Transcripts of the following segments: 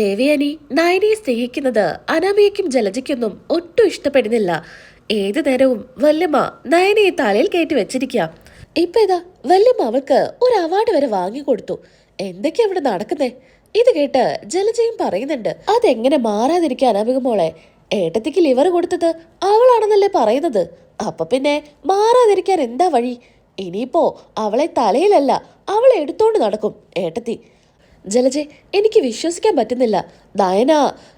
ദേവയാനി നയനയെ സ്നേഹിക്കുന്നത് അനാമിയയ്ക്കും ജലജയ്ക്കൊന്നും ഒട്ടും ഇഷ്ടപ്പെടുന്നില്ല. ഏതു നേരവും വല്യമ്മ നയനയെ തലയിൽ കയറ്റി വെച്ചിരിക്കുക ഇപ്പൊ ഇതാ വല്യമ്മ അവൾക്ക് ഒരു അവാർഡ് വരെ വാങ്ങിക്കൊടുത്തു എന്തൊക്കെയാ ഇവിടെ നടക്കുന്നേ? ഇത് കേട്ട് ജലജയും പറയുന്നുണ്ട് അതെങ്ങനെ മാറാതിരിക്കാൻ അനാമിക മോളെ? ഏട്ടത്തിക്ക് ലിവർ കൊടുത്തത് അവളാണെന്നല്ലേ പറയുന്നത്. അപ്പൊ പിന്നെ മാറാതിരിക്കാൻ എന്താ വഴി? ഇനിയിപ്പോ അവളെ തലയിലല്ല അവളെ എടുത്തോണ്ട് നടക്കും ഏട്ടത്തി. ജലജെ എനിക്ക് വിശ്വസിക്കാൻ പറ്റുന്നില്ല. നയന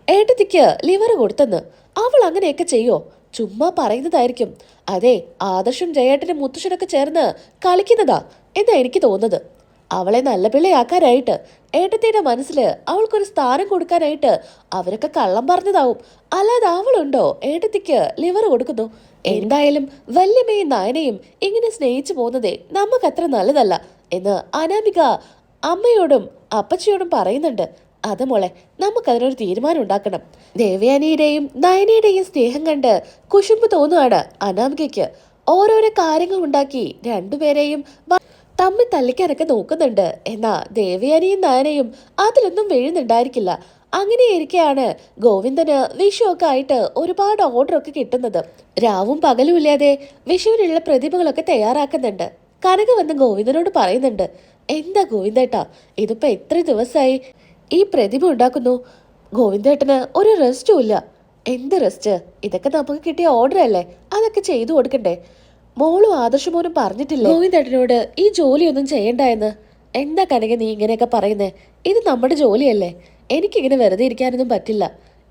ഏട്ടത്തിക്ക് ലിവർ കൊടുത്തെന്ന്. അവൾ അങ്ങനെയൊക്കെ ചെയ്യോ? ചുമ്മാ പറയുന്നതായിരിക്കും. അതെ ആദർശും ജയേട്ടനും മുത്തശ്ശനൊക്കെ ചേർന്ന് കളിക്കുന്നതാ എന്നാ എനിക്ക് തോന്നുന്നത്. അവളെ നല്ല പിള്ളയാക്കാനായിട്ട് ഏട്ടത്തിയുടെ മനസ്സിൽ അവൾക്കൊരു സ്ഥാനം കൊടുക്കാനായിട്ട് അവരൊക്കെ കള്ളം പറഞ്ഞതാവും. അല്ലാതെ അവളുണ്ടോ? ഏട്ടത്തിക്ക് ലിവർ കൊടുക്കുന്നു. എന്തായാലും വല്യമ്മയും നായനയും ഇങ്ങനെ സ്നേഹിച്ചു പോകുന്നതേ നമുക്കത്ര നല്ലതല്ല എന്ന് അനാമിക അമ്മയോടും അപ്പച്ചിയോടും പറയുന്നുണ്ട് അത് മോളെ നമുക്കതിനൊരു തീരുമാനം ഉണ്ടാക്കണം ദേവയാനിയുടെയും നയനയുടെയും സ്നേഹം കണ്ട് കുശുമ്പ് തോന്നുകയാണ് അനാമികയ്ക്ക്. ഓരോരോ കാര്യങ്ങൾ ഉണ്ടാക്കി രണ്ടുപേരെയും തമ്മിൽ തല്ലിക്കാനൊക്കെ നോക്കുന്നുണ്ട്. എന്നാ ദേവയാനിയും നയനയും അതിലൊന്നും വീഴുന്നുണ്ടായിരിക്കില്ല. അങ്ങനെയിരിക്കെയാണ് ഗോവിന്ദന് വിഷു ഒക്കെ ആയിട്ട് ഒരുപാട് ഓർഡർ ഒക്കെ കിട്ടുന്നത്. രാവും പകലും ഇല്ലാതെ വിഷുവിനുള്ള പ്രതിഭകളൊക്കെ തയ്യാറാക്കുന്നുണ്ട്. കനക വന്ന് ഗോവിന്ദനോട് പറയുന്നുണ്ട് എന്താ ഗോവിന്ദേട്ടാ? ഇതിപ്പോ എത്ര ദിവസമായി ഈ പ്രതിമ ഉണ്ടാക്കുന്നു. ഗോവിന്ദേട്ടന് ഒരു റെസ്റ്റും ഇല്ല. എന്ത് റെസ്റ്റ് ഇതൊക്കെ നമുക്ക് കിട്ടിയ ഓർഡർ അല്ലേ? അതൊക്കെ ചെയ്തു കൊടുക്കണ്ടേ? മോളും ആദർശമോനും പറഞ്ഞിട്ടില്ല? ഗോവിന്ദേട്ടനോട് ഈ ജോലിയൊന്നും ചെയ്യണ്ട എന്ന് എന്താ കനക നീ ഇങ്ങനെയൊക്കെ പറയുന്നേ? ഇത് നമ്മുടെ ജോലിയല്ലേ? എനിക്കിങ്ങനെ വെറുതെ ഇരിക്കാനൊന്നും പറ്റില്ല.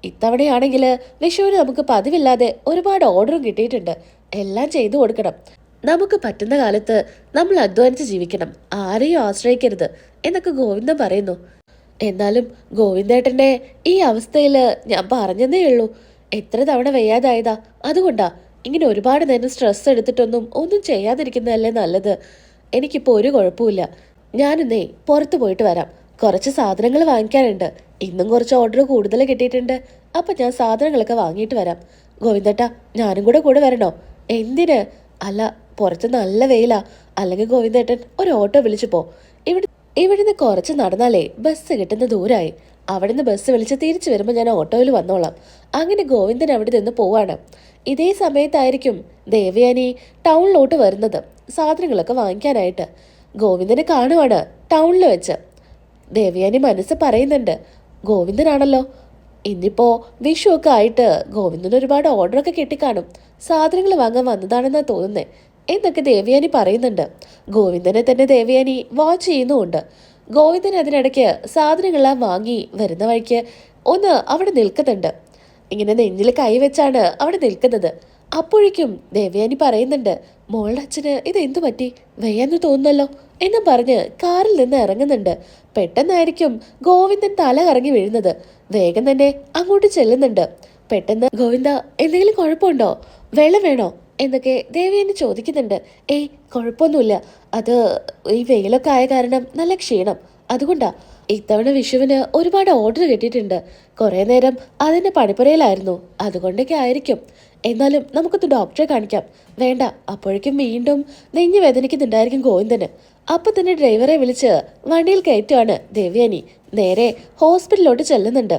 ഇത്തവണയാണെങ്കിൽ വിഷുവിന് നമുക്ക് പതിവില്ലാതെ ഒരുപാട് ഓർഡറും കിട്ടിയിട്ടുണ്ട്. എല്ലാം ചെയ്തു കൊടുക്കണം. നമുക്ക് പറ്റുന്ന കാലത്ത് നമ്മൾ അധ്വാനിച്ച് ജീവിക്കണം. ആരെയും ആശ്രയിക്കരുത് എന്നൊക്കെ ഗോവിന്ദൻ പറയുന്നു. എന്നാലും ഗോവിന്ദേട്ടന്റെ ഈ അവസ്ഥയിൽ ഞാൻ പറഞ്ഞതേ ഉള്ളൂ. എത്ര തവണ വയ്യാതായതാ. അതുകൊണ്ടാ ഇങ്ങനെ ഒരുപാട് നേരം സ്ട്രെസ് എടുത്തിട്ടൊന്നും ഒന്നും ചെയ്യാതിരിക്കുന്നതല്ലേ നല്ലത്. എനിക്കിപ്പോൾ ഒരു കുഴപ്പമില്ല ഞാനിന്നേ പുറത്ത് പോയിട്ട് വരാം. കുറച്ച് സാധനങ്ങൾ വാങ്ങിക്കാനുണ്ട്. ഇന്നും കുറച്ച് ഓർഡർ കൂടുതൽ കിട്ടിയിട്ടുണ്ട്. അപ്പം ഞാൻ സാധനങ്ങളൊക്കെ വാങ്ങിയിട്ട് വരാം. ഗോവിന്ദേട്ടാ ഞാനും കൂടെ കൂടെ വരണോ? എന്തിന്? അല്ല പുറത്ത് നല്ല വെയിലാ. അല്ലെങ്കിൽ ഗോവിന്ദേട്ടൻ ഒരു ഓട്ടോ വിളിച്ചു പോ ഇവിടെ ഇവിടുന്ന് കുറച്ച് നടന്നാലേ ബസ് കിട്ടുന്ന ദൂരായി. അവിടുന്ന് ബസ് വിളിച്ച് തിരിച്ചു വരുമ്പോൾ ഞാൻ ഓട്ടോയിൽ വന്നോളാം. അങ്ങനെ ഗോവിന്ദൻ അവിടെ നിന്ന് പോവാണ്. ഇതേ സമയത്തായിരിക്കും ദേവയാനി ടൗണിലോട്ട് വരുന്നത്. സാധനങ്ങളൊക്കെ വാങ്ങിക്കാനായിട്ട്. ഗോവിന്ദനെ കാണുവാണ് ടൗണിൽ വെച്ച്. ദേവയാനി മനസ്സ് പറയുന്നുണ്ട് ഗോവിന്ദനാണല്ലോ. ഇന്നിപ്പോ വിഷു ഒക്കെ ആയിട്ട് ഗോവിന്ദന് ഒരുപാട് ഓർഡറൊക്കെ കിട്ടിക്കാണും. സാധനങ്ങൾ വാങ്ങാൻ വന്നതാണെന്നാ തോന്നുന്നേ. എന്നൊക്കെ ദേവയാനി പറയുന്നുണ്ട്. ഗോവിന്ദനെ തന്നെ ദേവയാനി വാച്ച് ചെയ്യുന്നുമുണ്ട്. ഗോവിന്ദൻ അതിനിടയ്ക്ക് സാധനങ്ങളെല്ലാം വാങ്ങി വരുന്ന വഴിക്ക് ഒന്ന് അവിടെ നിൽക്കുന്നുണ്ട്. ഇങ്ങനെ നെഞ്ചിൽ കൈവച്ചാണ് അവിടെ നിൽക്കുന്നത്. അപ്പോഴേക്കും ദേവയാനി പറയുന്നുണ്ട് മോളുടെ അച്ഛന് ഇത് എന്തു പറ്റി? വയ്യാന്ന് തോന്നുന്നല്ലോ എന്നും പറഞ്ഞ് കാറിൽ നിന്ന് ഇറങ്ങുന്നുണ്ട്. പെട്ടെന്നായിരിക്കും ഗോവിന്ദൻ തല കറങ്ങി വീഴുന്നത്. വേഗം തന്നെ അങ്ങോട്ട് ചെല്ലുന്നുണ്ട്. പെട്ടെന്ന് ഗോവിന്ദ എന്തെങ്കിലും കുഴപ്പമുണ്ടോ? വെള്ളം വേണോ? എന്നൊക്കെ ദേവയാനി ചോദിക്കുന്നുണ്ട്. ഏയ് കുഴപ്പമൊന്നുമില്ല. അത് ഈ വെയിലൊക്കെ ആയ കാരണം നല്ല ക്ഷീണം. അതുകൊണ്ടാ ഇത്തവണ വിഷുവിന് ഒരുപാട് ഓർഡർ കിട്ടിയിട്ടുണ്ട്. കുറേ നേരം അതിന്റെ പണിപ്പുരയിലായിരുന്നു. അതുകൊണ്ടൊക്കെ ആയിരിക്കും. എന്നാലും നമുക്കൊന്ന് ഡോക്ടറെ കാണിക്കാം. വേണ്ട അപ്പോഴേക്കും വീണ്ടും നെഞ്ഞു വേദനിക്കുന്നുണ്ടായിരിക്കും ഗോവിന്ദന്. അപ്പൊ തന്നെ ഡ്രൈവറെ വിളിച്ച് വണ്ടിയിൽ കയറ്റുവാണ് ദേവ്യാനി നേരെ ഹോസ്പിറ്റലിലോട്ട് ചെല്ലുന്നുണ്ട്.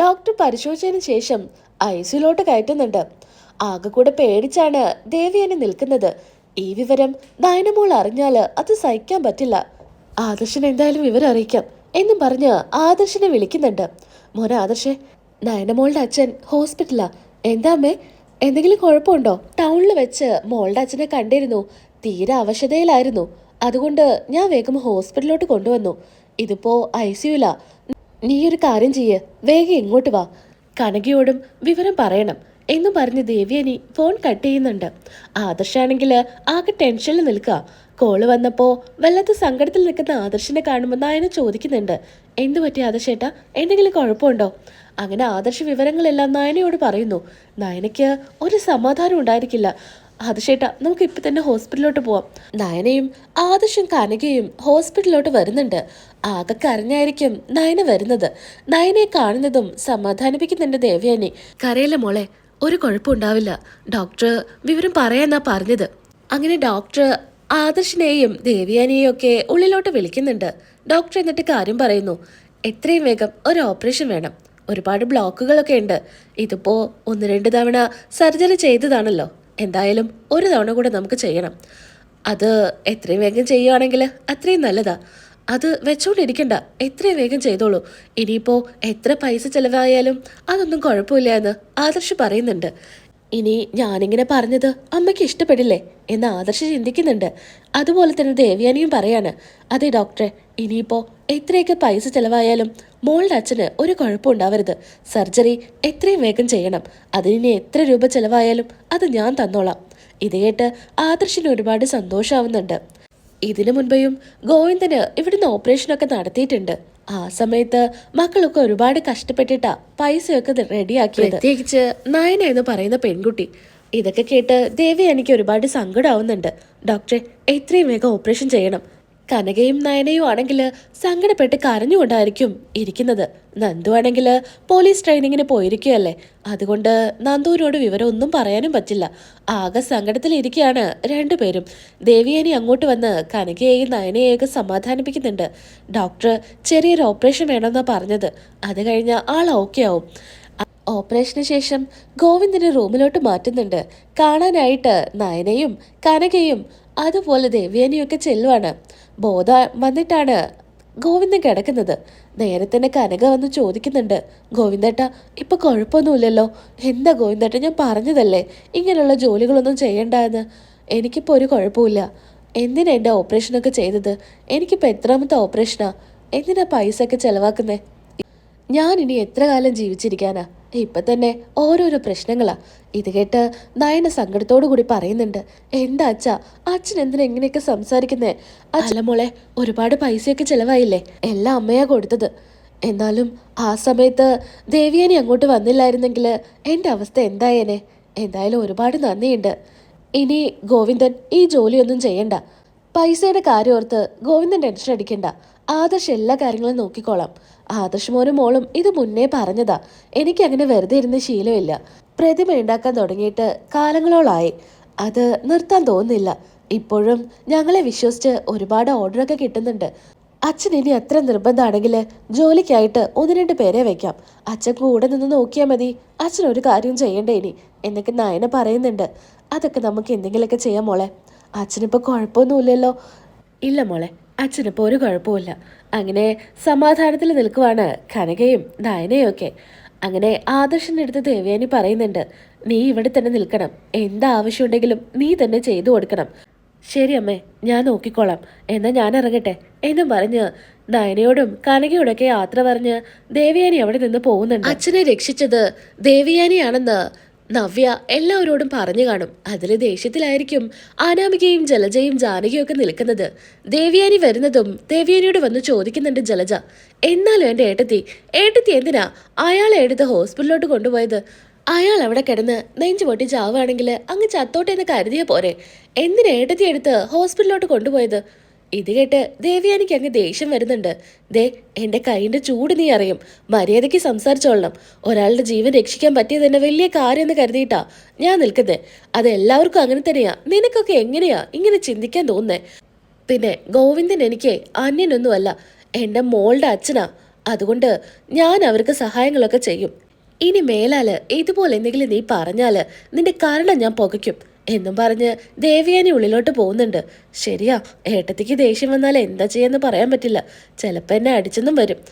ഡോക്ടർ പരിശോധിച്ചതിന് ശേഷം ഐ സിയിലോട്ട് കയറ്റുന്നുണ്ട്. ആകെ കൂടെ പേടിച്ചാണ് ദേവിയനെ നിൽക്കുന്നത്. ഈ വിവരം നയനമോൾ അറിഞ്ഞാൽ അത് സഹിക്കാൻ പറ്റില്ല. ആദർശൻ എന്തായാലും വിവരം അറിയിക്കാം എന്നും പറഞ്ഞ് ആദർശനെ വിളിക്കുന്നുണ്ട്. മോനെ ആദർശേ നയനമോളുടെ അച്ഛൻ ഹോസ്പിറ്റലാ. എന്താ അമ്മേ എന്തെങ്കിലും കുഴപ്പമുണ്ടോ? ടൗണിൽ വെച്ച് മോളുടെ അച്ഛനെ കണ്ടിരുന്നു. തീരെ അവശതയിലായിരുന്നു. അതുകൊണ്ട് ഞാൻ വേഗം ഹോസ്പിറ്റലിലോട്ട് കൊണ്ടുവന്നു. ഇതിപ്പോ ഐ സിയുലാ നീ ഒരു കാര്യം ചെയ്യ്. വേഗം ഇങ്ങോട്ട് വാ. കനകയോടും വിവരം പറയണം. എന്നും പറഞ്ഞ് ദേവ്യനി ഫോൺ കട്ട് ചെയ്യുന്നുണ്ട്. ആദർശാണെങ്കിൽ ആകെ ടെൻഷനിൽ നിൽക്കുക കോൾ വന്നപ്പോൾ വല്ലാത്ത സങ്കടത്തിൽ നിൽക്കുന്ന ആദർശിനെ കാണുമ്പോൾ നായന ചോദിക്കുന്നുണ്ട്. എന്തു പറ്റി ആദർശേട്ടാ? എന്തെങ്കിലും കുഴപ്പമുണ്ടോ? അങ്ങനെ ആദർശ വിവരങ്ങളെല്ലാം നായനയോട് പറയുന്നു. നയനയ്ക്ക് ഒരു സമാധാനം ഉണ്ടായിരിക്കില്ല. ആദർശേട്ടാ നമുക്ക് ഇപ്പൊ തന്നെ ഹോസ്പിറ്റലിലോട്ട് പോവാം. നയനയും ആദർശും കനകയും ഹോസ്പിറ്റലിലോട്ട് വരുന്നുണ്ട്. ആകെ കരഞ്ഞായിരിക്കും നയന വരുന്നത്. നയനെ കാണുന്നതും സമാധാനിപ്പിക്കുന്നുണ്ട് ദേവയാനി. കരയിലെ മോളെ? ഒരു കുഴപ്പമുണ്ടാവില്ല. ഡോക്ടർ വിവരം പറയാന്നാ പറഞ്ഞത്. അങ്ങനെ ഡോക്ടർ ആദർശിനെയും ദേവിയാനെയും ഒക്കെ ഉള്ളിലോട്ട് വിളിക്കുന്നുണ്ട്. ഡോക്ടർ എന്നിട്ട് കാര്യം പറയുന്നു. എത്രയും വേഗം ഒരു ഓപ്പറേഷൻ വേണം. ഒരുപാട് ബ്ലോക്കുകളൊക്കെ ഉണ്ട്. ഇതിപ്പോ ഒന്ന് രണ്ട് തവണ സർജറി ചെയ്തതാണല്ലോ. എന്തായാലും ഒരു തവണ കൂടെ നമുക്ക് ചെയ്യണം. അത് എത്രയും വേഗം ചെയ്യുവാണെങ്കിൽ അത്രയും നല്ലതാ. അത് വെച്ചോണ്ടിരിക്കണ്ട എത്രയും വേഗം ചെയ്തോളൂ. ഇനിയിപ്പോ എത്ര പൈസ ചെലവായാലും അതൊന്നും കുഴപ്പമില്ല എന്ന് ആദർശ് പറയുന്നുണ്ട്. ഇനി ഞാനിങ്ങനെ പറഞ്ഞത് അമ്മയ്ക്ക് ഇഷ്ടപ്പെടില്ലേ എന്ന് ആദർശ് ചിന്തിക്കുന്നുണ്ട്. അതുപോലെ തന്നെ ദേവ്യാനിയും പറയാണ് അതെ ഡോക്ടറെ ഇനിയിപ്പോ എത്രയൊക്കെ പൈസ ചെലവായാലും മോളുടെ അച്ഛന് ഒരു കുഴപ്പമുണ്ടാവരുത് സർജറി എത്രയും വേഗം ചെയ്യണം. അതിനി എത്ര രൂപ ചെലവായാലും അത് ഞാൻ തന്നോളാം. ഇത് കേട്ട് ആദർശിന് ഒരുപാട് സന്തോഷാവുന്നുണ്ട്. ഇതിനു മുൻപേയും ഗോവിന്ദന് ഇവിടുന്ന് ഓപ്പറേഷനൊക്കെ നടത്തിയിട്ടുണ്ട്. ആ സമയത്ത് മക്കളൊക്കെ ഒരുപാട് കഷ്ടപ്പെട്ടിട്ടാ പൈസയൊക്കെ റെഡിയാക്കിയത്. പ്രത്യേകിച്ച് നയന എന്ന് പറയുന്ന പെൺകുട്ടി. ഇതൊക്കെ കേട്ട് ദേവി എനിക്ക് ഒരുപാട് സങ്കടമാവുന്നുണ്ട് ഡോക്ടറെ എത്രയും വേഗം ഓപ്പറേഷൻ ചെയ്യണം. കനകയും നയനയും ആണെങ്കിൽ സങ്കടപ്പെട്ട് കരഞ്ഞുകൊണ്ടായിരിക്കും ഇരിക്കുന്നത്. നന്ദു ആണെങ്കിൽ പോലീസ് ട്രെയിനിങ്ങിന് പോയിരിക്കുകയല്ലേ? അതുകൊണ്ട് നന്ദുവിനോട് വിവരമൊന്നും പറയാനും പറ്റില്ല. ആകെ സങ്കടത്തിലിരിക്കുകയാണ് രണ്ടുപേരും. ദേവിയേനി അങ്ങോട്ട് വന്ന് കനകയെയും നയനയെയൊക്കെ സമാധാനിപ്പിക്കുന്നുണ്ട്. ഡോക്ടർ ചെറിയൊരു ഓപ്പറേഷൻ വേണമെന്നാണ് പറഞ്ഞത്. അത് കഴിഞ്ഞാൽ ആൾ ഓക്കെ ആവും. ഓപ്പറേഷന് ശേഷം ഗോവിന്ദിനെ റൂമിലോട്ട് മാറ്റുന്നുണ്ട്. കാണാനായിട്ട് നയനയും കനകയും അതുപോലെ ദേവ്യാനിയൊക്കെ ചെല്ലുവാണ്. ബോധ വന്നിട്ടാണ് ഗോവിന്ദൻ കിടക്കുന്നത്. നേരെ തന്നെ കനക വന്ന് ചോദിക്കുന്നുണ്ട്. ഗോവിന്ദേട്ട ഇപ്പൊ കുഴപ്പമൊന്നുമില്ലല്ലോ. എന്താ ഗോവിന്ദേട്ട ഞാൻ പറഞ്ഞതല്ലേ? ഇങ്ങനെയുള്ള ജോലികളൊന്നും ചെയ്യണ്ട എന്ന് എനിക്കിപ്പോൾ ഒരു കുഴപ്പമില്ല എന്തിനാ എന്റെ ഓപ്പറേഷനൊക്കെ ചെയ്തത്? എനിക്കിപ്പോൾ എത്രാമത്തെ ഓപ്പറേഷനാ? എന്തിനാ പൈസ ഒക്കെ ചെലവാക്കുന്നേ? ഞാൻ ഇനി എത്ര കാലം ജീവിച്ചിരിക്കാനാ? ഇപ്പൊ തന്നെ ഓരോരോ പ്രശ്നങ്ങളാ. ഇത് കേട്ട് നയന സങ്കടത്തോടു കൂടി പറയുന്നുണ്ട്. എന്താ അച്ഛ? അച്ഛൻ എന്തിനാ എങ്ങനെയൊക്കെ സംസാരിക്കുന്നേ? അല്ല മോളെ ഒരുപാട് പൈസയൊക്കെ ചെലവായില്ലേ? എല്ലാം അമ്മയാ കൊടുത്തത്. എന്നാലും ആ സമയത്ത് ദേവിയാനി അങ്ങോട്ട് വന്നില്ലായിരുന്നെങ്കിൽ എന്റെ അവസ്ഥ എന്തായേനെ? എന്തായാലും ഒരുപാട് നന്ദിയുണ്ട്. ഇനി ഗോവിന്ദൻ ഈ ജോലിയൊന്നും ചെയ്യണ്ട. പൈസയുടെ കാര്യം ഓർത്ത് ഗോവിന്ദൻ ടെൻഷൻ അടിക്കണ്ട. ആദർശ് എല്ലാ കാര്യങ്ങളും നോക്കിക്കോളാം. ആദർശ് മോനും മോളും ഇത് മുന്നേ പറഞ്ഞതാ. എനിക്ക് അങ്ങനെ വെറുതെ ഇരുന്ന് ശീലമില്ല. പ്രതിമ ഉണ്ടാക്കാൻ തുടങ്ങിയിട്ട് കാലങ്ങളോളായി. അത് നിർത്താൻ തോന്നുന്നില്ല. ഇപ്പോഴും ഞങ്ങളെ വിശ്വസിച്ച് ഒരുപാട് ഓർഡറൊക്കെ കിട്ടുന്നുണ്ട്. അച്ഛൻ ഇനി എത്ര നിർബന്ധമാണെങ്കിൽ ജോലിക്കായിട്ട് ഒന്ന് രണ്ട് പേരെ വെക്കാം. അച്ഛൻ കൂടെ നിന്ന് നോക്കിയാൽ മതി. അച്ഛൻ ഒരു കാര്യം ചെയ്യണ്ടേ ഇനി? എന്നൊക്കെ നയന പറയുന്നുണ്ട്. അതൊക്കെ നമുക്ക് എന്തെങ്കിലുമൊക്കെ ചെയ്യാം മോളെ. അച്ഛനിപ്പോൾ കുഴപ്പമൊന്നുമില്ലല്ലോ. ഇല്ല മോളെ. അച്ഛനിപ്പോൾ ഒരു കുഴപ്പമില്ല അങ്ങനെ സമാധാനത്തിൽ നിൽക്കുവാണ് കനകയും നയനയും ഒക്കെ. അങ്ങനെ ആദർശന്റെ അടുത്ത് ദേവയാനി പറയുന്നുണ്ട് നീ ഇവിടെ തന്നെ നിൽക്കണം. എന്താവശ്യമുണ്ടെങ്കിലും നീ തന്നെ ചെയ്തു കൊടുക്കണം. ശരി അമ്മേ ഞാൻ നോക്കിക്കോളാം. എന്നാൽ ഞാൻ ഇറങ്ങട്ടെ. എന്നും പറഞ്ഞ് നയനയോടും കനകയോടൊക്കെ യാത്ര പറഞ്ഞ് ദേവയാനി അവിടെ നിന്ന് പോകുന്നുണ്ട്. അച്ഛനെ രക്ഷിച്ചത് ദേവയാനിയാണെന്ന് നവ്യ എല്ലാവരോടും പറഞ്ഞു കാണും. അതിൽ ദേഷ്യത്തിലായിരിക്കും അനാമികയും ജലജയും ജാനകിയും ഒക്കെ നിൽക്കുന്നത്. ദേവ്യാനി വരുന്നതും ദേവ്യാനിയോട് വന്ന് ചോദിക്കുന്നുണ്ട് ജലജ എന്നാലും എന്റെ ഏട്ടത്തി ഏട്ടത്തി എന്തിനാ അയാളെ എടുത്ത് ഹോസ്പിറ്റലിലോട്ട് കൊണ്ടുപോയത്? അയാൾ അവിടെ കിടന്ന് നെഞ്ചു പൊട്ടി ചാവുകയാണെങ്കിൽ അങ്ങ് ചത്തോട്ടെ എന്ന് കരുതിയ പോരെ. എന്തിനാ ഏട്ടത്തി എടുത്ത് ഹോസ്പിറ്റലിലോട്ട് കൊണ്ടുപോയത്? ഇത് കേട്ട് ദേവയാനിക്ക് അങ്ങ് ദേഷ്യം വരുന്നുണ്ട്. ദേ എന്റെ കൈയിന്റെ ചൂട് നീ അറിയും. മര്യാദയ്ക്ക് സംസാരിച്ചോളണം. ഒരാളുടെ ജീവൻ രക്ഷിക്കാൻ പറ്റിയത് തന്നെ വലിയ കാര്യമെന്ന് കരുതിയിട്ടാ ഞാൻ നിൽക്കുന്നത് അത് എല്ലാവർക്കും അങ്ങനെ തന്നെയാ. നിനക്കൊക്കെ എങ്ങനെയാ ഇങ്ങനെ ചിന്തിക്കാൻ തോന്നുന്നേ? പിന്നെ ഗോവിന്ദൻ എനിക്ക് അന്യനൊന്നുമല്ല എന്റെ മോളുടെ അച്ഛനാ. അതുകൊണ്ട് ഞാൻ അവർക്ക് സഹായങ്ങളൊക്കെ ചെയ്യും. ഇനി മേലാൽ ഇതുപോലെ എന്തെങ്കിലും നീ പറഞ്ഞാൽ നിന്റെ കാരണം ഞാൻ പുകയ്ക്കും. എന്നും പറഞ്ഞ് ദേവിയാനി ഉള്ളിലോട്ട് പോകുന്നുണ്ട്. ശരിയാ ഏട്ടത്തിക്ക് ദേഷ്യം വന്നാൽ എന്താ ചെയ്യാന്ന് പറയാൻ പറ്റില്ല. ചിലപ്പോൾ എന്നെ അടിച്ചെന്നും വരും.